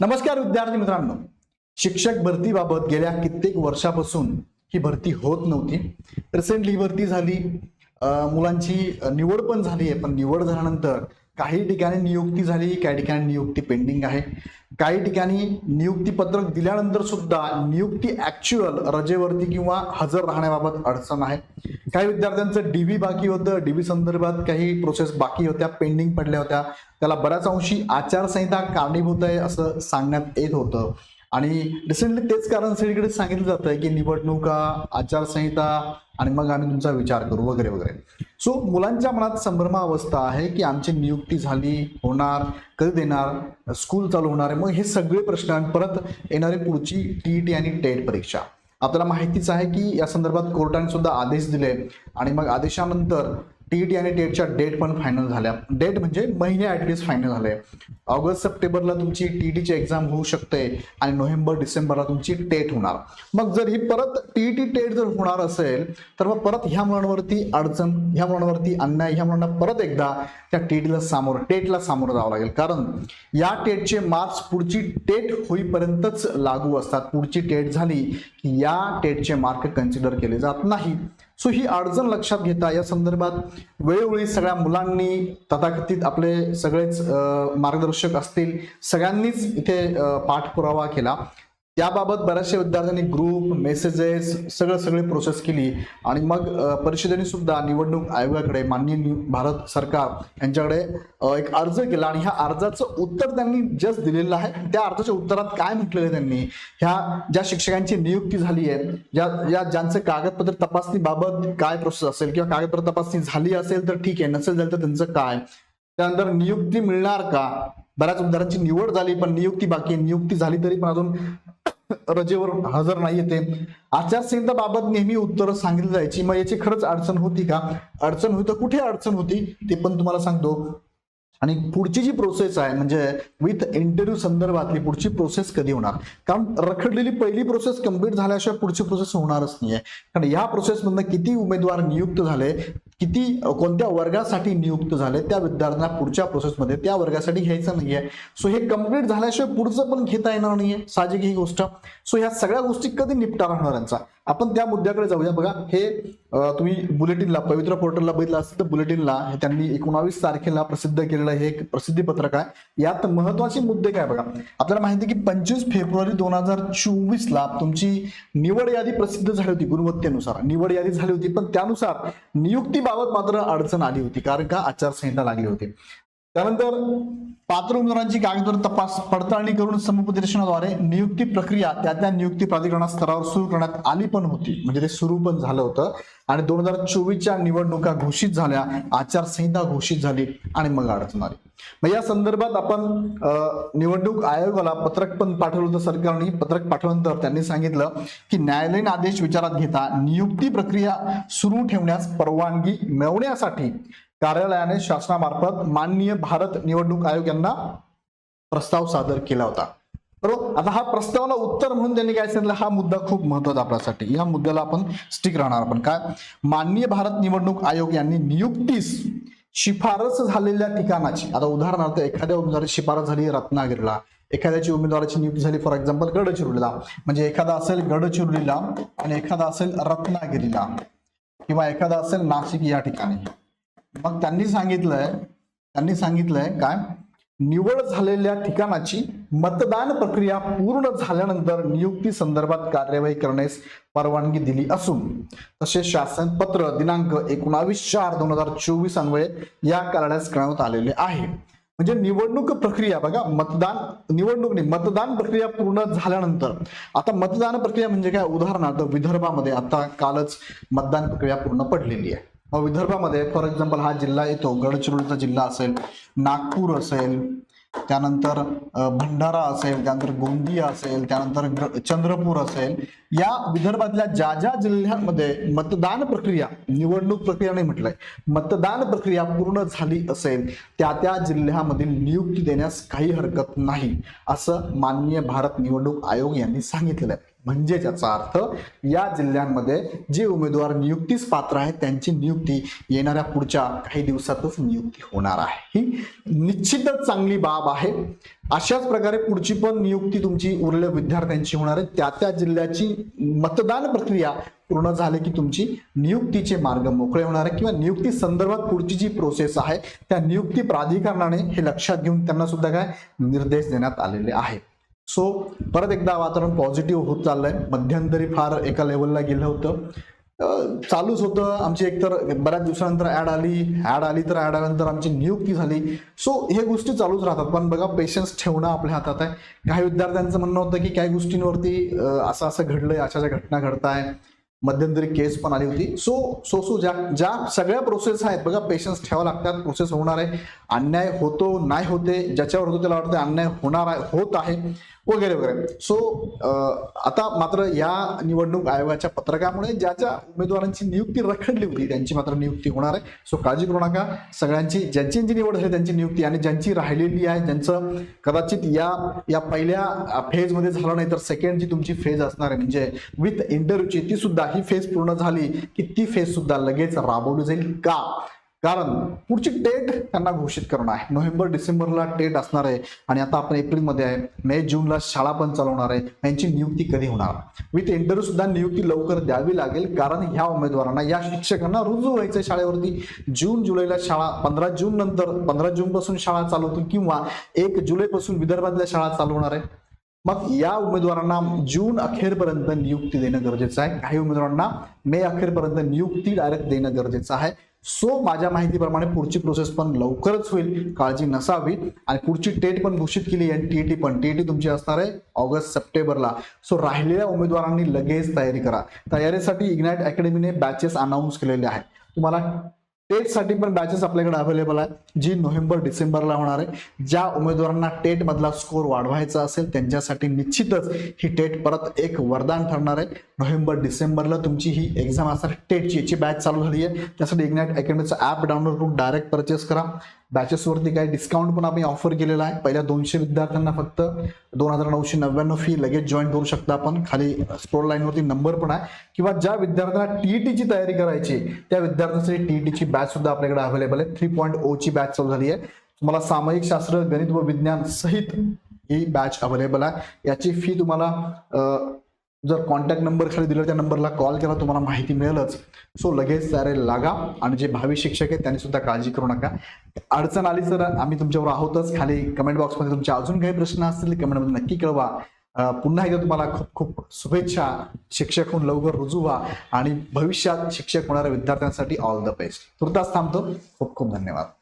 नमस्कार विद्यार्थी मित्रांनो. शिक्षक भरतीबाबत गेल्या कित्येक वर्षापासून ही भरती होत नव्हती. रिसेंटली भरती झाली. मुलांची निवड पण झाली आहे पण निवड झाल्यानंतर काही ठिकाणी नियुक्ती झाली काही ठिकाणी नियुक्ती पेंडिंग आहे. काही ठिकाणी नियुक्ती पत्रक दिल्यानंतर सुद्धा नियुक्ती ऍक्च्युअल रजेवरती किंवा हजर राहण्याबाबत अडचण आहे. काही विद्यार्थ्यांचं डीबी बाकी होतं. डीबी संदर्भात काही प्रोसेस बाकी होत्या पेंडिंग पडल्या होत्या. त्याला बऱ्याच अंशी आचारसंहिता कारणीभूत आहे असं सांगण्यात येत होतं. आणि रिसेंटली तेच कारण सगळीकडे सांगितलं जातंय की निवडणुका आचारसंहिता आणि मग आम्ही तुमचा विचार करू वगैरे वगैरे. सो मुलांच्या मनात संभ्रमावस्था आहे की आमची नियुक्ती झाली होणार कधी देणार स्कूल चालू होणार आहे मग हे सगळे प्रश्न आणि परत येणारी पुढची टी आणि टेट परीक्षा. आपल्याला माहितीच आहे की या संदर्भात कोर्टाने सुद्धा आदेश दिले आणि मग आदेशानंतर टीईटी आणि टेटच्या डेट पण फायनल झाल्या. डेट म्हणजे महिने ऍटलिस्ट फायनल झाले. ऑगस्ट सप्टेंबरला तुमची टीईटीची एक्झाम होऊ शकते आणि नोव्हेंबर डिसेंबरला तुमची टेट होणार. मग जर ही परत टीईटी टेट जर होणार असेल तर मग परत ह्या मुलांवरती अडचण ह्या मुलांवरती अन्याय ह्या मुलांना परत एकदा त्या टीईटीला सामोरं टेटला सामोरं जावं लागेल. कारण या टेटचे मार्क्स पुढची टेट होईपर्यंतच लागू असतात. पुढची टेट झाली की या टेटचे मार्क कन्सिडर केले जात नाही. सो ही अडचण लक्षात घेता या संदर्भात वेळोवेळी सगळ्या मुलांनी तथाकथित आपले सगळेच मार्गदर्शक असतील सगळ्यांनीच इथे पाठपुरावा केला. त्याबाबत बऱ्याचशा विद्यार्थ्यांनी ग्रुप मेसेजेस सगळं सगळे प्रोसेस केली. आणि मग परिषदेने सुद्धा निवडणूक आयोगाकडे माननीय भारत सरकार यांच्याकडे एक अर्ज केला. आणि ह्या अर्जाचं उत्तर त्यांनी जस्ट दिलेलं आहे. त्या अर्जाच्या उत्तरात काय म्हटलेलं आहे त्यांनी? ह्या ज्या शिक्षकांची नियुक्ती झाली आहे ज्या या ज्यांचे कागदपत्र तपासणीबाबत काय प्रोसेस असेल किंवा कागदपत्र तपासणी झाली असेल तर ठीक आहे नसेल झालं तर त्यांचं काय? त्यानंतर नियुक्ती मिळणार का? बऱ्याच उमेदवारांची निवड झाली पण नियुक्ती बाकी नियुक्ती झाली तरी पण अजून रजेवर हजर नाही येते. आचारसंहिताबाबत नेहमी उत्तरं सांगितली जायची. मग याची खरंच अडचण होती का? अडचण होती तर कुठे अडचण होती? ते पण तुम्हाला सांगतो. आणि पुढची जी प्रोसेस आहे म्हणजे विथ इंटरव्ह्यू संदर्भातली पुढची प्रोसेस कधी होणार? कारण रखडलेली पहिली प्रोसेस कंप्लीट झाल्याशिवाय पुढची प्रोसेस होणारच नाहीये. कारण या प्रोसेसमधनं किती उमेदवार नियुक्त झाले? किती कोणत्या वर्गासाठी नियुक्त झाले त्या विद्यार्थ्यांना पुढच्या प्रोसेसमध्ये त्या वर्गासाठी घ्यायचं नाहीये. सो हे कंप्लीट झाल्याशिवाय पुढचं पण घेता येणार नाहीये. साहजिक ही गोष्ट. सो ह्या सगळ्या गोष्टी कधी निपटारा होणार यांचा? आपण त्या मुद्द्याकडे जाऊया. बघा हे तुम्ही बुलेटिनला पवित्र पोर्टलला बघितलं असेल तर बुलेटिनला त्यांनी एकोणावीस तारखेला प्रसिद्ध केलेलं हे एक प्रसिद्धी पत्रक आहे. यात महत्त्वाचे मुद्दे काय बघा? आपल्याला माहिती आहे की पंचवीस फेब्रुवारी दोन हजार चोवीस ला तुमची निवड यादी प्रसिद्ध झाली होती गुणवत्तेनुसार. निवड यादी झाली होती पण त्यानुसार नियुक्तीबाबत मात्र अडचण आली होती कारण का? आचारसंहिता लागली होती. त्यानंतर पात्र उमेदवारांची कागदपत्र तपास पडताळणी करून समुपदेशनाद्वारे नियुक्ती प्रक्रिया त्या त्या नियुक्ती प्राधिकरणा स्तरावर सुरू करण्यात आली पण होती. म्हणजे ते सुरू पण झालं होतं. आणि दोन हजार चोवीसच्या निवडणुका घोषित झाल्या आचारसंहिता घोषित झाली आणि मग अडचण आली. मग या संदर्भात आपण निवडणूक आयोगाला पत्रक पण पाठवलं होतं सरकारने. पत्रक पाठवल्यानंतर त्यांनी सांगितलं की न्यायालयीन आदेश विचारात घेता नियुक्ती प्रक्रिया सुरू ठेवण्यास परवानगी मिळवण्यासाठी कार्यालयाने शासनामार्फत माननीय भारत निवडणूक आयोग यांना प्रस्ताव सादर केला होता. बरोबर? आता हा प्रस्तावाला उत्तर म्हणून त्यांनी काय सांगितलं? हा मुद्दा खूप महत्त्वाचा आपल्यासाठी. या मुद्द्याला आपण स्टिक राहणार. आपण काय? माननीय भारत निवडणूक आयोग यांनी नियुक्तीस शिफारस झालेल्या ठिकाणाची आता उदाहरणार्थ एखाद्या उमेदवाराची शिफारस झाली रत्नागिरीला एखाद्याची उमेदवाराची नियुक्ती झाली फॉर एक्झाम्पल गडचिरोलीला. म्हणजे एखादा असेल गडचिरोलीला आणि एखादा असेल रत्नागिरीला किंवा एखादा असेल नाशिक या ठिकाणी. मग त्यांनी सांगितलंय त्यांनी सांगितलंय काय? निवड झालेल्या ठिकाणाची मतदान प्रक्रिया पूर्ण झाल्यानंतर नियुक्ती संदर्भात कार्यवाही करण्यास परवानगी दिली असून तसे शासन पत्र दिनांक एकोणावीस चार दोन हजार चोवीस अन्वये या कार्यालयास करण्यात आलेले आहे. म्हणजे निवडणूक प्रक्रिया बघा मतदान निवडणूक नाही मतदान प्रक्रिया पूर्ण झाल्यानंतर आता मतदान प्रक्रिया म्हणजे काय? उदाहरणार्थ विदर्भामध्ये आता कालच मतदान प्रक्रिया पूर्ण पडलेली आहे. विदर्भामध्ये फॉर एक्झाम्पल हा जिल्हा येतो गडचिरोलीचा जिल्हा असेल नागपूर असेल त्यानंतर भंडारा असेल त्यानंतर गोंदिया असेल त्यानंतर चंद्रपूर असेल या विदर्भातल्या ज्या ज्या जिल्ह्यांमध्ये मतदान प्रक्रिया निवडणूक प्रक्रिया नाही म्हटलंय मतदान प्रक्रिया पूर्ण झाली असेल त्या त्या जिल्ह्यामधील नियुक्ती देण्यास काही हरकत नाही असं माननीय भारत निवडणूक आयोग यांनी सांगितलेलं आहे. म्हणजेच याचा अर्थ या जिल्ह्यांमध्ये जे उमेदवार नियुक्तीस पात्र आहेत त्यांची नियुक्ती येणाऱ्या पुढच्या काही दिवसातच नियुक्ती होणार आहे. ही निश्चितच चांगली बाब आहे. अशाच प्रकारे पुढची पण नियुक्ती तुमची उरलेल्या विद्यार्थ्यांची होणार आहे. त्या त्या जिल्ह्याची मतदान प्रक्रिया पूर्ण झाले की तुमची नियुक्तीचे मार्ग मोकळे होणार आहे किंवा नियुक्ती संदर्भात पुढची जी प्रोसेस आहे त्या नियुक्ती प्राधिकरणाने हे लक्षात घेऊन त्यांना सुद्धा काय निर्देश देण्यात आलेले आहेत. सो परत एकदा वातावरण पॉझिटिव्ह होत चाललंय. मध्यंतरी फार एका लेवलला गेलं होतं. चालूच होतं. आमची एकतर बऱ्याच दिवसानंतर ऍड आली. ऍड आली तर ऍड आल्यानंतर आमची नियुक्ती झाली. सो हे गोष्टी चालूच राहतात. पण बघा पेशन्स ठेवणं आपल्या हातात आहे. काही विद्यार्थ्यांचं म्हणणं होतं की काही गोष्टींवरती असं असं घडलंय अशा अशा घटना घडताय. मध्यंतरी केस पण आली होती. सो सो सो ज्या ज्या सगळ्या प्रोसेस आहेत बघा पेशन्स ठेवा लागतात. प्रोसेस होणार आहे. अन्याय होतो नाही होते ज्याच्यावर होतो त्याला वाटतं अन्याय होणार आहे होत आहे. वगैरे वगैरे. सो आता मात्र या निवडणूक आयोगाच्या पत्रकामुळे ज्या ज्या उमेदवारांची नियुक्ती रखडली होती त्यांची मात्र नियुक्ती होणार आहे. सो काळजी करू नका. सगळ्यांची ज्यांची ज्यांची निवड झाली त्यांची नियुक्ती आणि ज्यांची राहिलेली आहे ज्यांचं कदाचित या या पहिल्या फेजमध्ये झालं नाही तर सेकंड जी तुमची फेज असणार आहे म्हणजे विथ इंटरव्ह्यूची ती सुद्धा ही फेज पूर्ण झाली की ती फेज सुद्धा लगेच राबवली जाईल का? कारण पुढची डेट त्यांना घोषित करणं आहे. नोव्हेंबर डिसेंबरला डेट असणार आहे आणि आता आपण एप्रिलमध्ये आहे. मे जूनला शाळा पण चालवणार आहे. यांची नियुक्ती कधी होणार? विथ इंटरव्ह्यू सुद्धा नियुक्ती लवकर द्यावी लागेल. कारण ह्या उमेदवारांना या शिक्षकांना रुजू व्हायचं शाळेवरती. जून जुलैला शाळा पंधरा जून नंतर पंधरा जून पासून शाळा चालवतील किंवा एक जुलैपासून विदर्भातल्या शाळा चालवणार आहे मग या उमेदवारांना जून अखेरपर्यंत नियुक्ती देणं गरजेचं आहे. काही उमेदवारांना मे अखेरपर्यंत नियुक्ती डायरेक्ट देणं गरजेचं आहे. सो माझ्या माहितीप्रमाणे पुढची प्रोसेस पण लवकरच होईल. काळजी नसावी. आणि पुढची टेट पण घोषित केली आणि टीईटी पण. टीईटी तुमची असणार आहे ऑगस्ट सप्टेंबरला. सो राहिलेल्या उमेदवारांनी लगेच तयारी करा. तयारीसाठी इग्नाइट अकॅडमीने बॅचेस अनाऊन्स केलेले आहेत. तुम्हाला टेटसाठी पण बॅचेस आपल्याकडे अवेलेबल आहे जी नोव्हेंबर डिसेंबरला होणार आहे. ज्या उमेदवारांना टेट मधला स्कोर वाढवायचा असेल त्यांच्यासाठी निश्चितच ही टेट परत एक वरदान ठरणार आहे. नोव्हेंबर डिसेंबरला तुमची ही एक्झाम असणार टेटची याची बॅच चालू झाली आहे. त्यासाठी इग्नाइट अकॅडमीचं ॲप डाउनलोड करून डायरेक्ट परचेस करा. बॅचेसवरती काही डिस्काउंट पण आम्ही ऑफर केलेला आहे. पहिल्या दोनशे विद्यार्थ्यांना फक्त दोन हजार नऊशे नव्याण्णव फी लगेच जॉईन करू शकता आपण. खाली स्क्रोल लाईनवरती नंबर पण आहे. किंवा ज्या विद्यार्थ्यांना टीईटीची तयारी करायची त्या विद्यार्थ्यांसाठी टीईटीची बॅच सुद्धा आपल्याकडे अवेलेबल आहे. थ्री पॉईंट ओची बॅच चालू झाली आहे. तुम्हाला सामाजिक शास्त्र गणित व विज्ञान सहित ही बॅच अवेलेबल आहे. याची फी तुम्हाला जर कॉन्टॅक्ट नंबर खाली दिला त्या नंबरला कॉल केला तुम्हाला माहिती मिळेलच. सो लगेच सारे लागा आणि जे भावी शिक्षक आहेत त्यांनी सुद्धा काळजी करू नका. अडचण आली तर आम्ही तुमच्यावर आहोतच. खाली कमेंट बॉक्समध्ये तुमचे अजून काही प्रश्न असतील कमेंटमध्ये नक्की कळवा. पुन्हा एकदा तुम्हाला खूप खूप शुभेच्छा. शिक्षक होऊन लवकर रुजू व्हा आणि भविष्यात शिक्षक होणाऱ्या विद्यार्थ्यांसाठी ऑल द बेस्ट तुर्तास थांबतो. खूप खूप धन्यवाद.